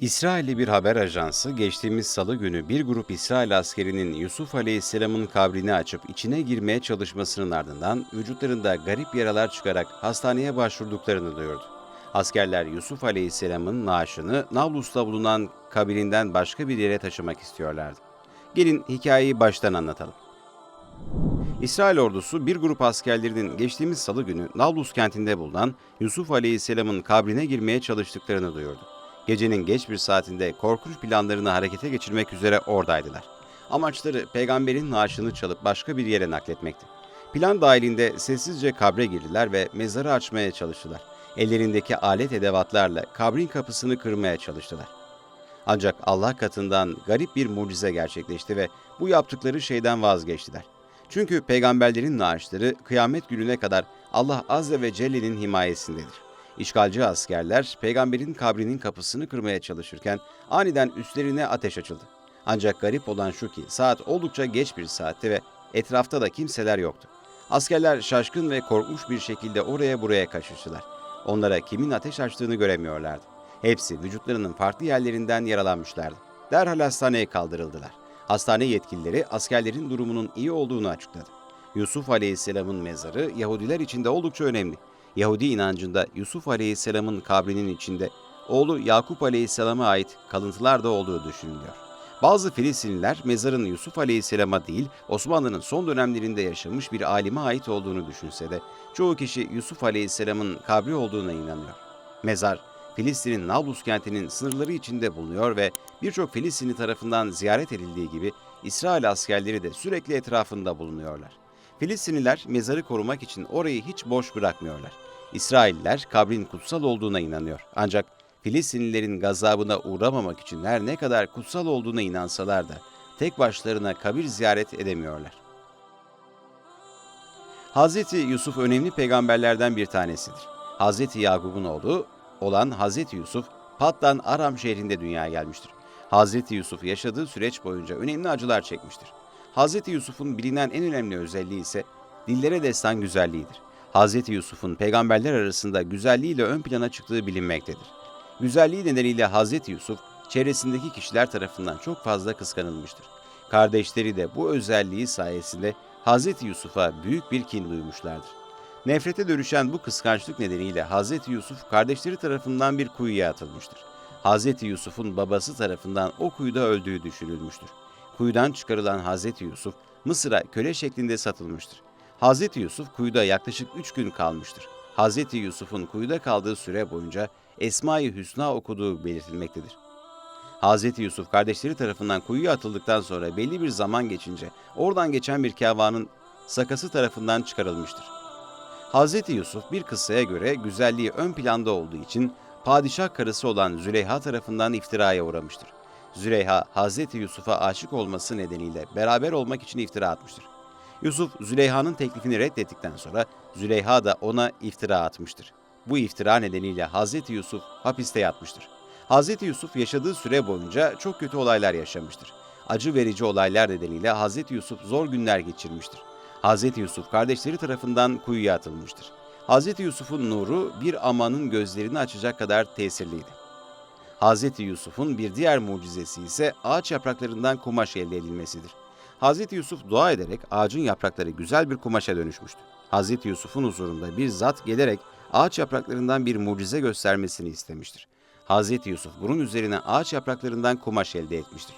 İsrailli bir haber ajansı geçtiğimiz salı günü bir grup İsrail askerinin Yusuf Aleyhisselam'ın kabrini açıp içine girmeye çalışmasının ardından vücutlarında garip yaralar çıkarak hastaneye başvurduklarını duyurdu. Askerler Yusuf Aleyhisselam'ın naaşını Nablus'ta bulunan kabrinden başka bir yere taşımak istiyorlardı. Gelin hikayeyi baştan anlatalım. İsrail ordusu bir grup askerlerinin geçtiğimiz salı günü Nablus kentinde bulunan Yusuf Aleyhisselam'ın kabrine girmeye çalıştıklarını duyurdu. Gecenin geç bir saatinde korkunç planlarını harekete geçirmek üzere oradaydılar. Amaçları peygamberin naaşını çalıp başka bir yere nakletmekti. Plan dahilinde sessizce kabre girdiler ve mezarı açmaya çalıştılar. Ellerindeki alet edevatlarla kabrin kapısını kırmaya çalıştılar. Ancak Allah katından garip bir mucize gerçekleşti ve bu yaptıkları şeyden vazgeçtiler. Çünkü peygamberlerin naaşları kıyamet gününe kadar Allah Azze ve Celle'nin himayesindedir. İşgalci askerler peygamberin kabrinin kapısını kırmaya çalışırken aniden üstlerine ateş açıldı. Ancak garip olan şu ki saat oldukça geç bir saatte ve etrafta da kimseler yoktu. Askerler şaşkın ve korkmuş bir şekilde oraya buraya kaçıştılar. Onlara kimin ateş açtığını göremiyorlardı. Hepsi vücutlarının farklı yerlerinden yaralanmışlardı. Derhal hastaneye kaldırıldılar. Hastane yetkilileri askerlerin durumunun iyi olduğunu açıkladı. Yusuf Aleyhisselam'ın mezarı Yahudiler için de oldukça önemli. Yahudi inancında Yusuf Aleyhisselam'ın kabrinin içinde oğlu Yakup Aleyhisselam'a ait kalıntılar da olduğu düşünülüyor. Bazı Filistinliler mezarın Yusuf Aleyhisselam'a değil Osmanlı'nın son dönemlerinde yaşamış bir alime ait olduğunu düşünse de çoğu kişi Yusuf Aleyhisselam'ın kabri olduğuna inanıyor. Mezar Filistin'in Nablus kentinin sınırları içinde bulunuyor ve birçok Filistinli tarafından ziyaret edildiği gibi İsrail askerleri de sürekli etrafında bulunuyorlar. Filistinliler mezarı korumak için orayı hiç boş bırakmıyorlar. İsrailliler kabrin kutsal olduğuna inanıyor. Ancak Filistinlilerin gazabına uğramamak için her ne kadar kutsal olduğuna inansalar da tek başlarına kabir ziyaret edemiyorlar. Hazreti Yusuf önemli peygamberlerden bir tanesidir. Hazreti Yakup'un oğlu olan Hazreti Yusuf, Pat'tan Aram şehrinde dünyaya gelmiştir. Hazreti Yusuf yaşadığı süreç boyunca önemli acılar çekmiştir. Hazreti Yusuf'un bilinen en önemli özelliği ise dillere destan güzelliğidir. Hazreti Yusuf'un peygamberler arasında güzelliğiyle ön plana çıktığı bilinmektedir. Güzelliği nedeniyle Hazreti Yusuf, çevresindeki kişiler tarafından çok fazla kıskanılmıştır. Kardeşleri de bu özelliği sayesinde Hazreti Yusuf'a büyük bir kin duymuşlardır. Nefrete dönüşen bu kıskançlık nedeniyle Hazreti Yusuf kardeşleri tarafından bir kuyuya atılmıştır. Hazreti Yusuf'un babası tarafından o kuyuda öldüğü düşünülmüştür. Kuyudan çıkarılan Hazreti Yusuf Mısır'a köle şeklinde satılmıştır. Hazreti Yusuf kuyuda yaklaşık üç gün kalmıştır. Hazreti Yusuf'un kuyuda kaldığı süre boyunca Esma-i Hüsna okuduğu belirtilmektedir. Hazreti Yusuf kardeşleri tarafından kuyuya atıldıktan sonra belli bir zaman geçince oradan geçen bir kervanın sakası tarafından çıkarılmıştır. Hazreti Yusuf bir kıssaya göre güzelliği ön planda olduğu için padişah karısı olan Züleyha tarafından iftiraya uğramıştır. Züleyha Hazreti Yusuf'a aşık olması nedeniyle beraber olmak için iftira atmıştır. Yusuf Züleyha'nın teklifini reddettikten sonra Züleyha da ona iftira atmıştır. Bu iftira nedeniyle Hazreti Yusuf hapiste yatmıştır. Hazreti Yusuf yaşadığı süre boyunca çok kötü olaylar yaşamıştır. Acı verici olaylar nedeniyle Hazreti Yusuf zor günler geçirmiştir. Hazreti Yusuf kardeşleri tarafından kuyuya atılmıştır. Hazreti Yusuf'un nuru bir amanın gözlerini açacak kadar tesirliydi. Hazreti Yusuf'un bir diğer mucizesi ise ağaç yapraklarından kumaş elde edilmesidir. Hazreti Yusuf dua ederek ağacın yaprakları güzel bir kumaşa dönüşmüştü. Hazreti Yusuf'un huzurunda bir zat gelerek ağaç yapraklarından bir mucize göstermesini istemiştir. Hazreti Yusuf bunun üzerine ağaç yapraklarından kumaş elde etmiştir.